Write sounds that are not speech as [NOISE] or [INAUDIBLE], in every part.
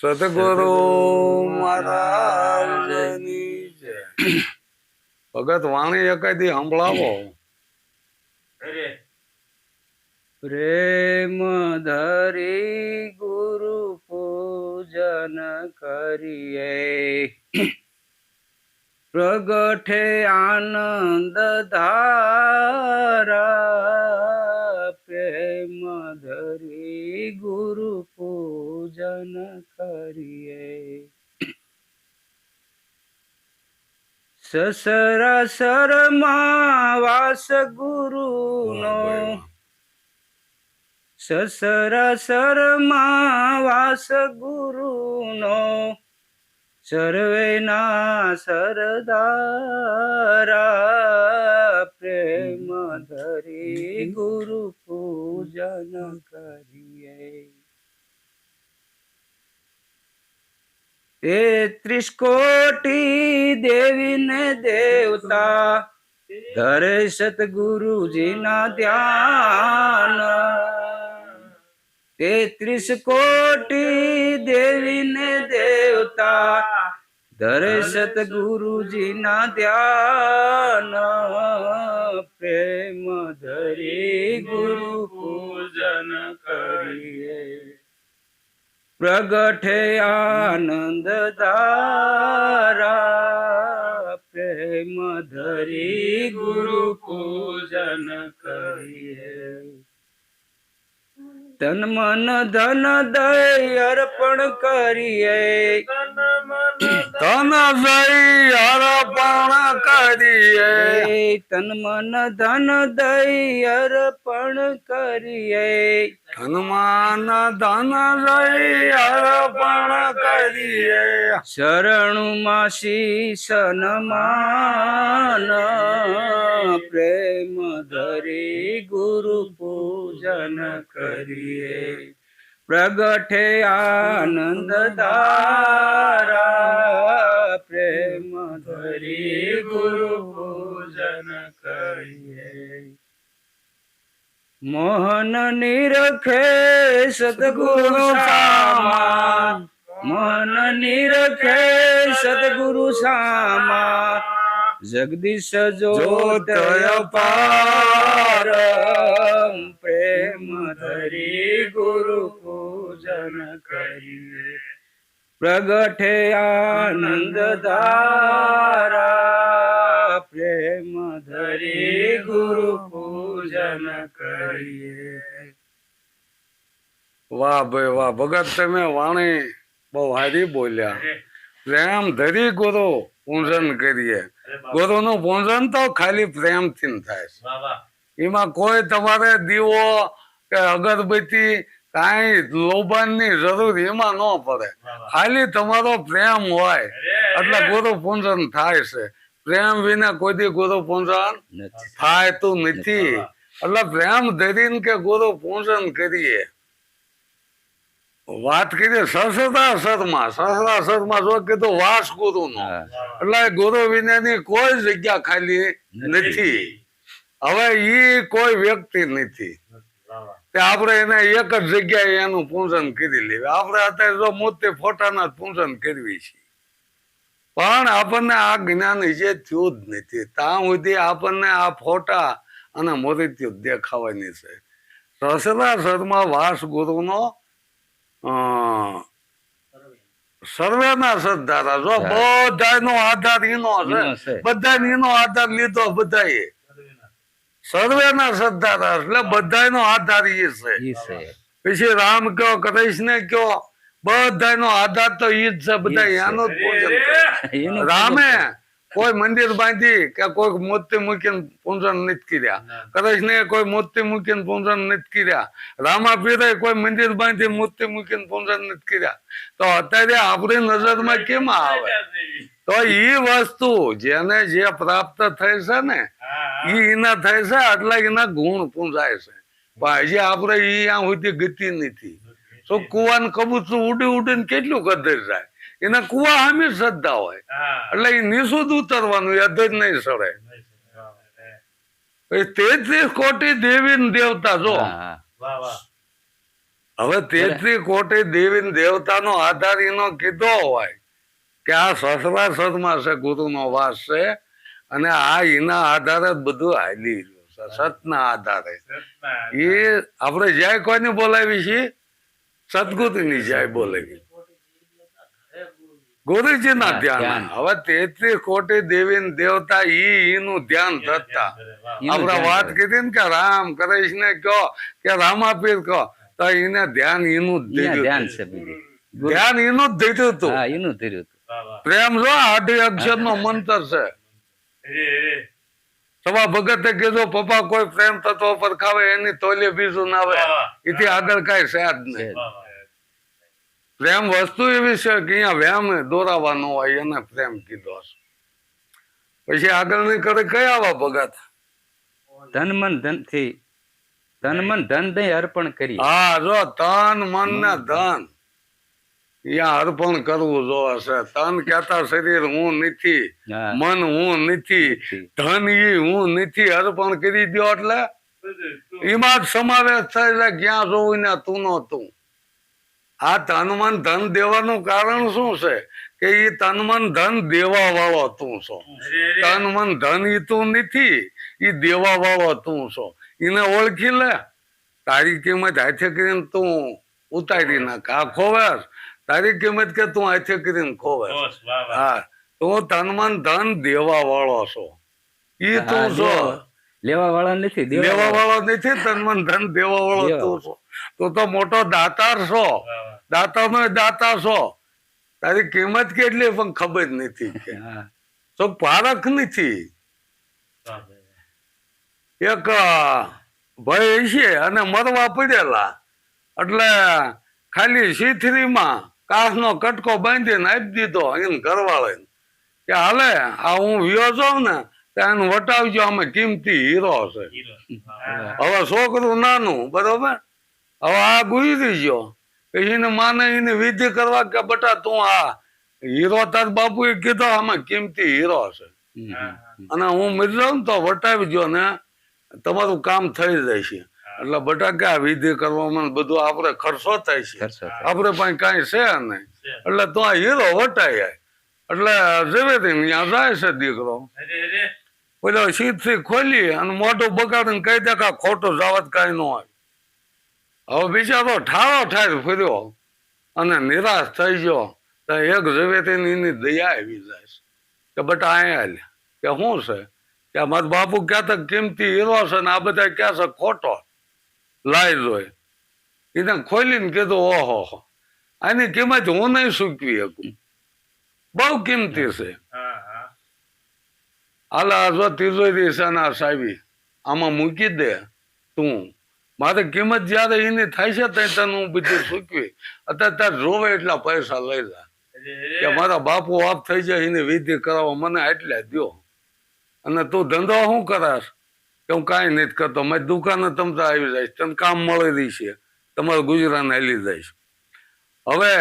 સદગુરુ મહારાજની ભગત વાણી એકાદી સંભળાવો. પ્રેમ ધરી ગુરુ પૂજન કરીએ. પ્રગટે આનંદ ધારા. પ્રેમ ધરી ગુરુ પૂજન કરીએ. સસરા શરમા વાસ ગુરુનો સસરા શરમા વાસ ગુરુનો સર્વેના સરદારા પ્રેમ ધરી ગુરુ પૂજન કરીએ. તેત્રીસ કોટી દેવીને દેવતા. ધરે સતગુરુજીના ધ્યાન. તેત્રીસ કોટી દેવીને દેવતા. ધરે સતગુરુજીના ધ્યાન. પ્રેમ ધરી ગુરુ પૂજન કરીએ. પ્રગટે આનંદ ધારા પ્રેમ ધરી ગુરુ પૂજન કરીએ. તન મન ધન દય અર્પણ કરીએ. તન જઈ અર્પણ કરીએ. તન મન ધન દઈ અર્પણ કરીએ. હનુમાન ધન દઈ અર્પણ કરીએ. શરણુમાં શીશ નમાન પ્રેમ ધરી ગુરુ પૂજન કરીએ. પ્રગટે આનંદ ધારા પ્રેમ ધરી ગુરુ પૂજન કરીએ. મોહન નિરખે સદગુરુ સામા મન નિરખે સદગુરુ સામા જગદીશ જોત અપાર પ્રેમ ધરી ગુરુ પૂજન કરીએ પ્રગટે આનંદ ધારા પ્રેમ ધરી ગુરુ પૂજન કરીએ વાહ ભાઈ વાહ ભગત તમે વાણી બહુ હારી બોલ્યા પ્રેમ ધરી ગુરુ પૂજન કરીએ. ગુરુ નું પૂજન તો ખાલી પ્રેમથી થાય છે. એમાં કોઈ તમારે દીવો કે અગરબત્તી કાંઈ લોબાનની જરૂર એમાં ન પડે. ખાલી તમારો પ્રેમ હોય. એટલે ગુરુ પૂજન થાય છે. પ્રેમ વિના કોઈ દી ગુરુ પૂજન થાય તો નથી. એટલે પ્રેમ ધરીને કે ગુરુ પૂજન કરીએ. વાત કરીએ સસરા સદમાં સસરા સદમાં જો કીધું વાસ ગુરુ નો એટલે ગુરુ વિનાની કોઈ જગ્યા ખાલી નથી. હવે ઈ કોઈ વ્યક્તિ નથી. તે આપણે એને એક જ જગ્યાએ એનું પૂજન કરી લેવું. આપણે અત્યારે જો મોતે ફોટાના પૂજન કરવી છે. પણ આપણને આ જ્ઞાન જે થયું જ નથી. ત્યાં સુધી આપણને આ ફોટા અને મૂર્તિઓ દેખાવાની છે. સસરા સદમાં વાસ ગુરુનો અ, સર્વેના સદ્ધારા જો બધાનો આધાર ઈનો ઈનો છે. બધા એનો આધાર લીધો બધાએ. સર્વેના સદ્ધારા એટલે બધાનો આધાર ઈ છે. પછી રામ કયો કૃષ્ણ કયો બધાનો આધાર તો ઈ જ છે બધા. એનો જ પૂજન રામે કોઈ મંદિર બાંધી કે કોઈ મૂર્તિ મૂકીને પૂંજન નથી કર્યા. કૃષ્ણે કોઈ મૂર્તિ મૂકીને પૂંજન નથી કર્યા. રામા પીરે કોઈ મંદિર બાંધી મૂર્તિ મૂકીને પૂંજન નથી કર્યા. તો અત્યારે આપણી નજરમાં કેમ આવે? તો એ વસ્તુ જેને જે પ્રાપ્ત થઈ છે ને એ એના થાય છે આટલા એના ગુણ પૂંજાય છે. પણ હજી આપણે એ આ સુધી ગતિ નથી. તો કુવાન કબૂતરું ઉડી ઉડીને કેટલું કદર જાય એના કુવા હામી શ્રદ્ધા હોય. એટલે એ નિશુદ્ધ ઉતરવાનું યાદ જ નહીં સડે તેત્રીસ કોટી દેવી દેવતા જો. હવે તેત્રીસ કોટી દેવી ને દેવતાનો આધાર એનો કીધો હોય કે આ સસરા સદમાં છે ગુરુનો વાસ છે અને આ એના આધારે જ બધું હાલી સતના આધારે. એ આપણે જય કોઈને બોલાવી છે સદગુરુની જય બોલાવી. ગુરુજીના ધ્યાન. હવે તેત્રી કોટી દેવી દેવતા ઈ એનું ધ્યાન ધરતા. એનું વાત કીધી ને કે રામ કૃષ્ણ કહો કે રામાપીર કહો તો એને ધ્યાન દીધું ધ્યાન છે ધ્યાન એનું જ દીધું હતું. એનું ધીર્યું હતું. પ્રેમ જો આઠ અક્ષર નો મંત્ર છે. સવા ભગતે કીધું પપ્પા કોઈ પ્રેમ તત્વ પર ખાવે એની તોલે બીજું ના આવે એથી આગળ કઈ છે જ નહીં. પ્રેમ વસ્તુ એવી છે કે અહીંયા વ્યામ દોરાવાનો હોય એને પ્રેમ કીધો છે. પછી આગળની કરે કયા આવા ભગત? ધન મન ધનથી ધન મન ધન દઈ અર્પણ કરી હા જો તન મન ને ધન. અહીંયા અર્પણ કરવું જો હશે. તન કહેતા શરીર હું નથી મન હું નથી નથી. ધન ઈ હું નથી અર્પણ કરી દો એટલે એમાં જ સમાવેશ થાય છે ક્યાં જોવું ને તું નો તું. આ તન મન ધન દેવાનું કારણ શું છે? કે એ તન મન ધન દેવા વાળો તું છો. તન મન ધન ઈ તું નથી ઈ દેવા વાળો તું છો. એને ઓળખી લે. તારી કિંમત હાથે કરીને તું ઉતારી નાખ. આ ખોવાસ તારી કિંમત કે તું હાથે કરીને ખોવેશ. હા તું તન મન ધન દેવા વાળો છો. ઈ તું છો. દેવા- લેવા વાળા નથી દેવા વાળો નથી તન મન ધન દેવા વાળો તું છો. તું તો મોટો દાતાર છો. દાતા નો દાતા છો. તારી કિંમત કેટલી પણ ખબર નથી કે. તો પારખ નથી. એક ભાઈ છે અને મરવા પડેલા. એટલે ખાલી સીથરીમાં કાચનો કટકો બાંધીને આપી દીધો એને ઘરવાળે કે હાલે આ હું વિયો જાઉં ને ત્યાં એને વટાવજો અમે કિંમતી હીરો છે હવે છોકરું નાનું બરોબર? હવે આ ગુજરી ગયો. એને માને એને વિધિ કરવા કે બટા તું આ હીરો તાર બાપુએ કીધો આમાં કિંમતી હીરો છે અને હું મરી જાઉં તો વટાવી જો ને તમારું કામ થઈ જશે. એટલે બટા કે આ વિધિ કરવામાં બધું આપણે ખર્ચો થાય છે. આપણે પાસે કાંઈ છે નહીં. એટલે તો આ હીરો વટાઈ જાય એટલે જેવી ત્યાં જાય છે દીકરો. પેલો સીટથી ખોલી અને મોઢું બગાડીને કહી દે કે ખોટું જાવત કાંઈ ન હોય. હવે બિચારો ઠારો ઠાર ફર્યો અને નિરાશ થઈ ગયો તો એક ઝવેતીની એની દયા આવી જાય છે. કે બટા અહીંયા કે શું છે? કે મારા બાપુ ક્યાં તક કિંમતી હીરો છે ને આ બધા ક્યાં છે? ખોટો. લાઈ જોય. એને ખોલીને કીધું ઓહો હો. આની કિંમત હું નહીં સૂકવી શકું. બહુ કિંમતી છે. હાલા જો તિજોરી છે ના સાહેબી આમાં મૂકી દે તું. મારે કિંમત જયારે એની થાય છે ત્યાં તને હું બધી ચૂકવી અત્યારે તાર જોવે એટલા પૈસા લઈ લે. કે મારા બાપુ આપ થઈ જાય એની વિધિ કરાવવા મને એટલા દો અને તું ધંધો શું કરાશ? કે હું કાંઈ નથી કરતો. મેં દુકાને તમ તો આવી જઈશ. તને કામ મળી રહી છે તમારું ગુજરાન હેલી જઈશ. હવે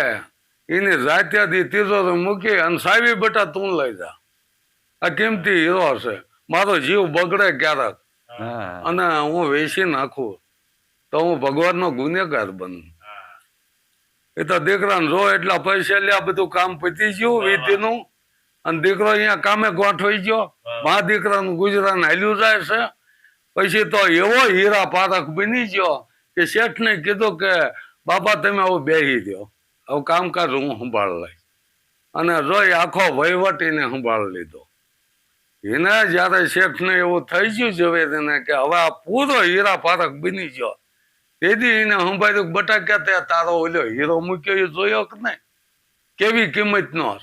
એની જાત્યાથી તિજોરી મૂકી અને સાવી બેટા તું લઈ જા. આ કિંમતી હીરો છે મારો જીવ બગડે ક્યારેક. અને હું વેચી નાખું. તો હું ભગવાનનો ગુનેગાર બનું. એ તો દીકરાને જો એટલા પૈસા લ્યા બધું કામ પતી ગયું વીતીનું અને દીકરો અહીંયા કામે ગોઠવાઈ ગયો. મા દીકરાનું ગુજરાન હાલ્યું જાય છે. પછી તો એવો હીરા પારખ બની ગયો કે શેઠને કીધું કે બાપા તમે આવું બેહી દો આવું કામકાજ હું સંભાળ લઈ અને રોય આખો વહીવટ એને સંભાળ લીધો. એને જયારે શેઠને એવું થઈ ગયું ઝવેરીને કે હવે આ પૂરો હીરા પારખ બની ગયો તેથી એને સંભાળ્યું બટા કે તે તારો ઓલ્યો હીરો મૂક્યો એ જોયો કે નહીં? કેવી કિંમત નો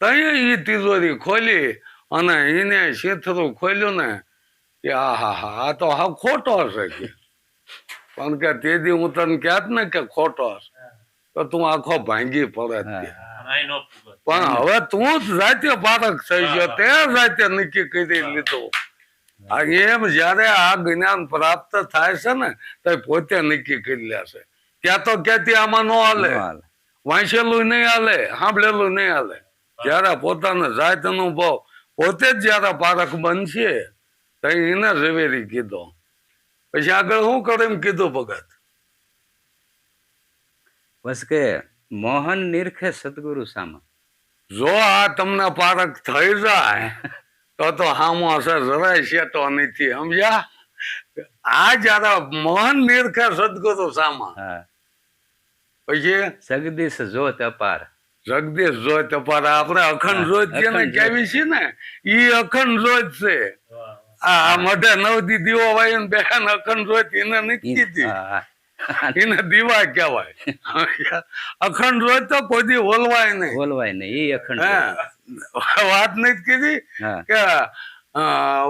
તઈ એ તિજોરી ખોલી અને એને શીથરું ખોલ્યું ને કે આ હા હા આ તો હા ખોટો હશે કે. પણ કે તેથી હું તને કહેત ને કે ખોટો હશે. તો તું આખો ભાંગી પડે પણ હવે તું જ જાતે બાળક થઈ ગયો તે જાતે નક્કી કરી લીધું. એમ જયારે આ જ્ઞાન પ્રાપ્ત થાય છે ને તો પોતે નક્કી કરી લેશે છે. ક્યાં તો ક્યાંથી આમાં ન હાલે. વાંચેલું નહીં હાલે સાંભળેલું નહીં હાલે. જયારે પોતાનો જાત અનુભવ પોતે જ જયારે પારખ બનશે તો એને ઝવેરી કીધો. પછી આગળ શું કરે એમ કીધું ભગત? બસ કે મોહન નિરખે સદગુરુ સામા. જો આ તમને પારખ થઈ જાય તો તો હામો અસર જરાય શેટો નથી સમજ્યા? આ જયારે મોહન સદગો તો સામા. પછી? જગદીશ જોત અપાર. જગદીશ જોત અપાર. આપણે અખંડ જોત જેને કહેવી છે ને ઈ અખંડ જોત છે. આ મઢે નવદી દીવો વાય ને બેન અખંડ જોત એને નથી કીધી. એને દીવા કહેવાય. [LAUGHS] અખંડ જોત તો કોઈ દી હોલવાય નહીં. હોલવાય નહીં એ અખંડ વાત નથી કીધી કે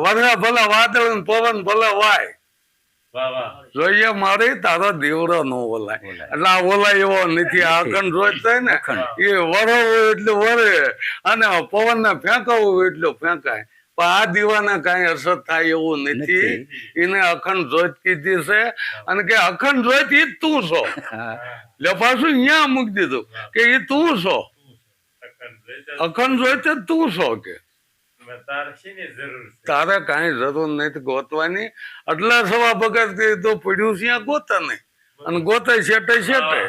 વરસાદ ભલે વાદળ પવન ભલે વાય. જોઈએ મારી તારો દીવડો નો ઓલાય. એટલે આ ઓલાય એવો નથી આ અખંડ રોજ થાય ને. એ વરવું એટલું વરે અને પવન ને ફેંકાવું એટલું ફેંકાય. પણ આ દીવાને કઈ અસર થાય એવું નથી. એને અખંડ જોત કીધી છે. અને કે અખંડ જોત એ તું છો. એટલે પાછું અહીંયા મૂકી દીધું કે એ તું છો. અખંડ જોત જ તું છો કે તારે કાંઈ જરૂર નથી ગોતવાની એટલે સવા ભગત કે તો પડ્યું છે ગોતા નહીં અને ગોતે છેટે છેટે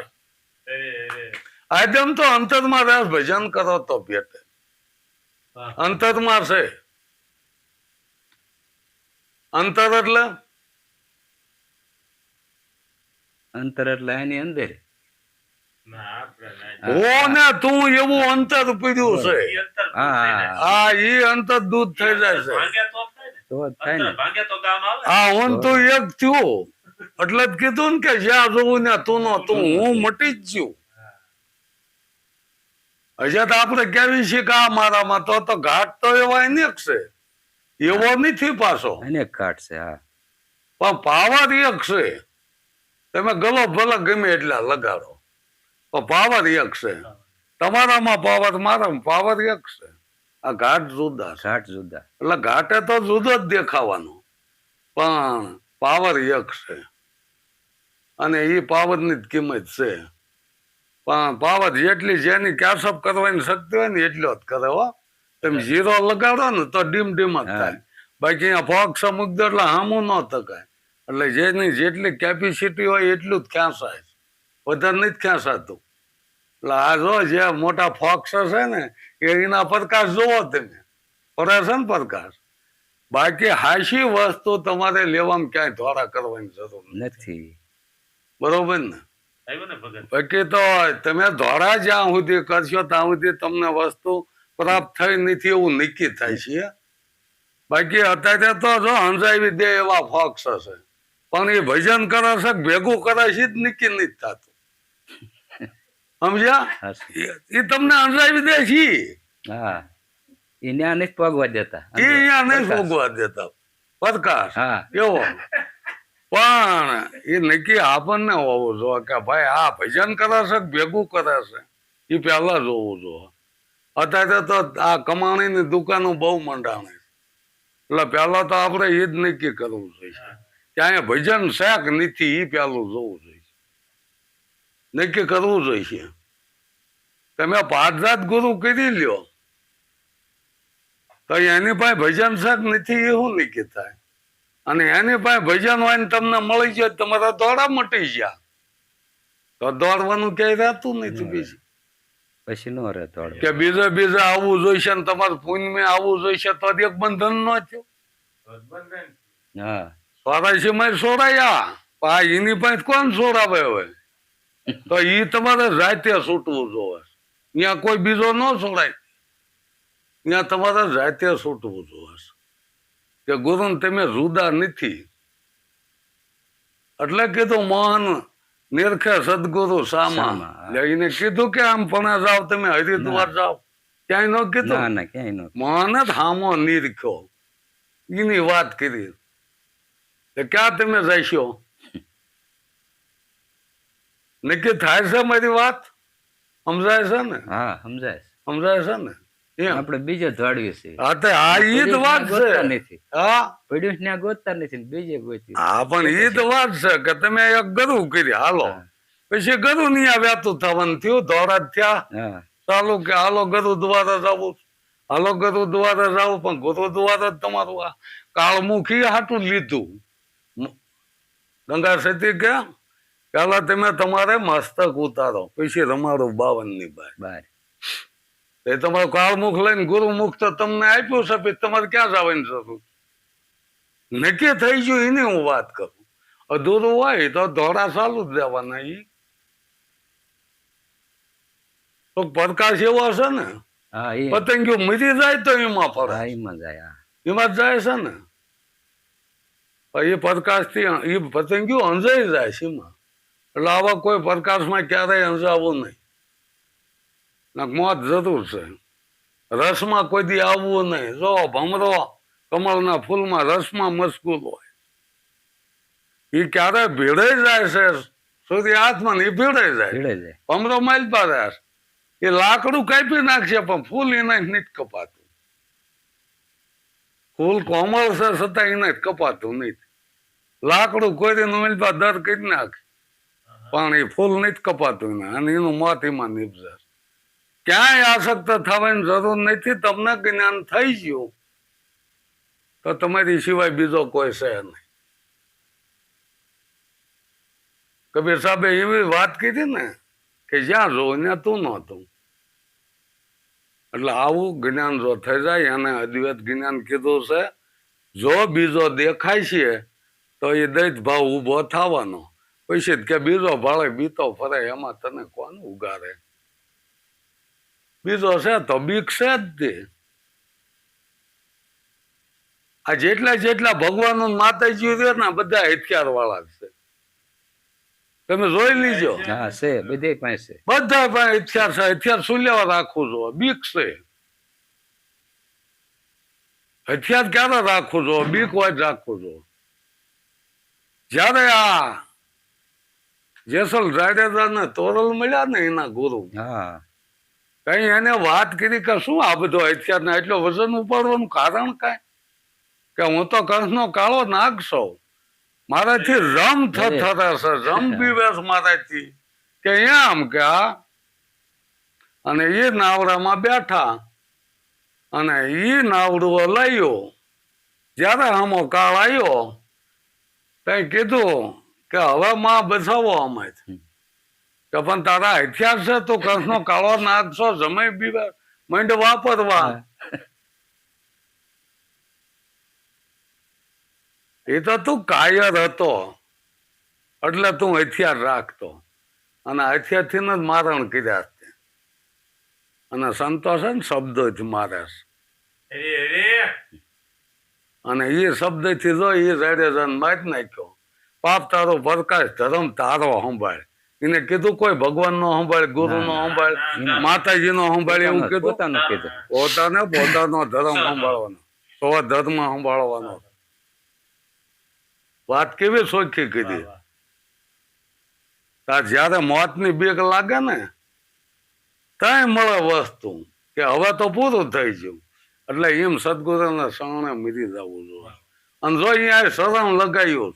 આદમ તો અંતરમાં રાસ ભજન કરો તો ભેટે અંતરમાં છે અંતર એટલે અંતર એટલે એની અંદર હો ને તું એવું અંતર પીડ્યું છે. હા આ ઈ અંતર દૂધ થઈ જાય છે. આ હું તો એક થયું. એટલે જ કીધું ને કે જ્યાં જોવું ને તું નો તું હું મટી જ છું હજી તો આપણે કેવી છીએ કે આ મારામાં તો તો ઘાટ તો એવા અનેક છે. એવો નથી પાછો. અનેક ઘાટ છે હા. પણ પાવર એક છે. તમે ગલો ભલે ગમે એટલા લગાડો. પાવર એક છે. તમારામાં પાવર મારામાં પાવર એક છે. આ ઘાટ જુદા ઘાટ જુદા. એટલે ઘાટે તો જુદો જ દેખાવાનો. પણ પાવર એક છે. અને એ પાવરની જ કિંમત છે. પણ પાવર જેટલી જેની કેસઅપ કરવાની શક્તિ હોય ને એટલો જ કરે હો. તમે ઝીરો લગાડો ને તો ડીમ ડીમ જ થાય. બાકી અહીંયા ફોક્સ મુકદો એટલે હામું ન થકાય એટલે જેની જેટલી કેપેસિટી હોય એટલું જ ખેંચાય વધારે નથી ખેંચાતું એટલે આ જો જે મોટા ફોક્સ છે ને એ એના પ્રકાશ જોવો તમે. ફરે છે ને પ્રકાશ. બાકી હાશી વસ્તુ તમારે લેવામાં ક્યાંય ધોરા કરવાની જરૂર નથી. નથી. બરોબર ને? બાકી તો તમે ધોરા જ્યાં સુધી કરશો ત્યાં સુધી તમને વસ્તુ પ્રાપ્ત થઈ નથી એવું નક્કી થાય છે. બાકી અત્યારે તો જો હંસાવી દે એવા ફોક્સ હશે. પણ એ ભજન કરે છે ભેગું કરે છે જ નક્કી નથી થતું. સમજ્યા? એ- તમને હંસાવી દે છે. હા. એને આને પગવા દેતા. એ અહીંયા પગવા દેતા. પ્રકાશ હા. એવો પણ એ નક્કી આપણને હોવું જોઈએ કે ભાઈ આ ભજન કરે છે ભેગું કરે છે? એ પહેલા જોવું જોઈએ. અત્યારે તો આ કમાણીની દુકાનો બહુ મંડાણી એટલે પહેલા તો આપણે એ જ નક્કી કરવું જોઈએ. ત્યાં ભજન શાક કે નથી એ પહેલું જોવું જોઈએ. નક્કી કરવું જોઈએ તમે પાઠજાત ગુરુ કરી લ્યો. તો એની પાસે ભજન શાક નથી એવું નક્કી થાય? અને એની પાસે ભજન હોય ને તમને મળી જાય તમારા દોડા મટી ગયા. તો દોડવાનું ક્યાંય રહેતું નથી બીજું. પછી નો રહે દોડ કે બીજે બીજે આવવું જોઈશે ને તમારે પુણ્યમાં આવવું જોઈશે તો એક બંધન ન થયું. હા. સોરાશીમાં સોરાયા પણ એની પાસે કોણ સોરાવે હોય તો એ તમારે રાતે છૂટવું જોવે. ત્યાં કોઈ બીજો ન છોડાય ત્યાં તમારે રાતે છૂટવું જોવે કે ગુરુ તમે જુદા નથી. એટલે કીધું મોહન નિરખે સદગુરુ સામા. એને કીધું કે આમ પણ જાઓ તમે હરિદ્વાર જાઓ. ક્યાંય ન કીધું? ના ના ક્યાંય નો જ હામો નિરખ્યો. એની વાત કરી. કે ક્યાં તમે જશો? નક્કી થાય છે મારી વાત? સમજાય છે ને? હા સમજાય સમજાય છે ને? આપણે બીજે દોડવી છે હા તો આ ઈ જ વાત છે. નથી. હા. પડ્યું ને ગોતતા નથી બીજે ગોતી. હા પણ ઈ જ વાત છે કે તમે એક ગરુ કરી હાલો. પછી ગરુ નહીં આ વ્યાતું થવાનું થયું ધોરા થયા. ચાલુ કે હાલો ગુરુ દ્વારા જવું. હાલો ગરુ દ્વારા જવું પણ ગુરુ દ્વારા જ તમારું આ કાળમુખી હાટું લીધું. ગંગા સતી કે પેલા તમે તમારે મસ્તક ઉતારો પછી રમાડો બાવનની બાર. એ તમારું કાળમુખ લઈને ગુરુમુખ તો તમને આપ્યું છે પછી તમારે ક્યાં જવાની જરૂર? નક્કી થઈ ગયું એની હું વાત કરું. અધૂરું હોય તો ધોળા ચાલુ જ દેવાના ઈ. તો પ્રકાશ એવો છે ને? હા પતંગિયો મરી જાય તો એમાં ફરે એમાં જાય એમાં જાય છે ને? એ પ્રકાશથી એ પતંગીઓ અંજાઈ જાય છે એમાં. એટલે આવા કોઈ પ્રકાશમાં ક્યારેય અંજાવું નહીં. મોત જરૂર છે. રસમાં કોઈ દી આવવું નહીં. જો ભમરો કમળના ફૂલમાં રસમાં મશગુલ હોય. એ ક્યારે ભીડાઈ જાય છે? સુધી હાથમાં એ ભીડે જાય. ભમરો માઇલ પાડે એ લાકડું કાપી નાખશે પણ ફૂલ એને નથી કપાતું. ફૂલ કોમળ છે છતાં એને કપાતું નહીં. લાકડું કોઈ મિલપા દર કરી નાખે. પણ ફૂલ નથી કપાતું ને અને એનું મોત એમાં નીપજે ક્યાંય આસક્ત થવાની જરૂર નથી. તમને જ્ઞાન થઈ ગયું, તો તમારી સિવાય બીજો કોઈ છે નહીં. કબીર સાહેબે એવી વાત કીધી ને કે જ્યાં જો ત્યાં તું નહોતું એટલે આવું જ્ઞાન જો થઈ જાય, એને અદ્વૈત જ્ઞાન કીધું છે. જો બીજો દેખાય છે, તો એ દૈત ભાવ ઊભો થવાનો. પછી કે બીજો ભાળે બીતો ફરે એમાં તને કોણ ઉગારે? બીજો છે તો બીક છે જ તે આ જેટલા જેટલા ભગવાન માતાજી છે ને બધા હથિયાર વાળા છે. તમે જોઈ લીજો. હા છે બધે પાસે બધા હથિયાર છે હથિયાર શું લેવા રાખવું છો? બીક છે હથિયાર ક્યારે રાખવું છો? બીક હોય જ રાખવું જ્યારે જયારે આ જેસલ જાડેજા ને તોરલ મળ્યા ને એના ગુરુ. કઈ એને વાત કરી કે શું આ બધો ને એટલો વજન ઉપાડવાનું કારણ કાંઈ? કે હું તો કંસનો કાળો નાગ છું. મારાથી રમ છે રમ [LAUGHS] બીવેસ મારાથી. કે એમ કે અને એ નાવડામાં બેઠા. અને એ નાવડો લાયો જ્યારે આમો કાળ આવ્યો તઈ કીધું કે હવે માં બચાવો અમાય કે પણ તારા ઇતિહાસ છે તું કૃષ્ણ કાળો નાખશો સમય જમે મંડ વાપરવા. એ તો તું કાયર હતો એટલે તું હથિયાર રાખતો. અને હથિયારથી જ મારણ કર્યા છે. અને સંતોષ છે ને શબ્દો મારે અરે અરે અને એ શબ્દથી જો એ જાડેજાને મારી નાખ્યો. પાપ તારો પ્રકાશ ધર્મ તારો સંભાળ. એને કીધું કોઈ ભગવાન નો સંભાળ ગુરુ નો સંભાળ માતાજી નો સંભાળ એવું કીધું? પોતાનું કીધું. પોતાને પોતાનો ધર્મ સંભાળવાનો. તો ધર્મ સંભાળવાનો. વાત કેવી સોખી કીધી? તાર જયારે મોતની બેગ લાગે ને ત્યાં મળે વસ્તુ કે હવે તો પૂરું થઈ ગયું. એટલે એમ સદગુરુના શરણે મીરી જવું જોઈએ. અને જો અહીંયા શરણ લગાવ્યું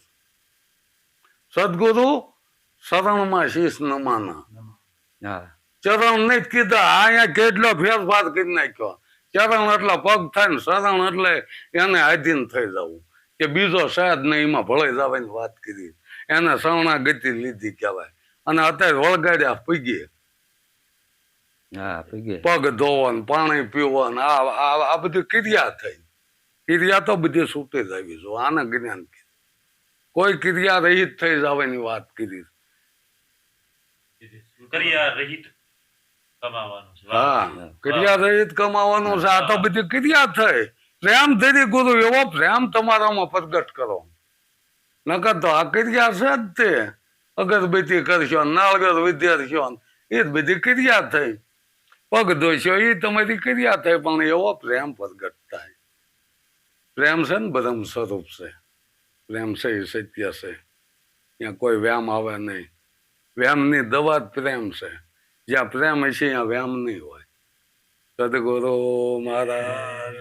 સદગુરુ શરણમાં શીશ નમાના હા ચરણ નહીં કીધા અહીંયા કેટલો ફેરફાર કરી નાખ્યો ચરણ એટલે પગ થાય ને શરણ એટલે એને આધીન થઈ જવું કે બીજો સાદ ને એમાં ભળાઈ જવાની વાત કરી એને શરણાગતિ લીધી કહેવાય અને અત્યારે વળગાડ્યા પીગીએ હા પગ ધોવન પાણી પીવન આ આ બધી ક્રિયા થઈ ક્રિયા તો બધી છૂટી જવી જો આને જ્ઞાન કોઈ ક્રિયા રહિત થઈ જવાની વાત કરી. હા ક્રિયા રહિત કમાવાનું છે. આ તો બધી ક્રિયા થઈ. પ્રેમ ધરી ગુરુ એવો પ્રેમ તમારામાં પ્રગટ કરો. નકર તો આ ક્રિયા છે જ તે. અગરબત્તી કરશો નાળગર વિદ્યાર્થીઓ એ જ બધી ક્રિયા થઈ. પગ ધોશો એ તમારી ક્રિયા થઈ પણ એવો પ્રેમ પ્રગટ થાય. પ્રેમ છે ને બ્રહ્મ સ્વરૂપ છે. પ્રેમ છે એ સત્ય છે. ત્યાં કોઈ વ્યામ આવે નહીં. વ્યામની દવા જ પ્રેમ છે. જ્યાં પ્રેમ હશે ત્યાં વ્યામ નહીં હોય. સદગુરુ મહારાજ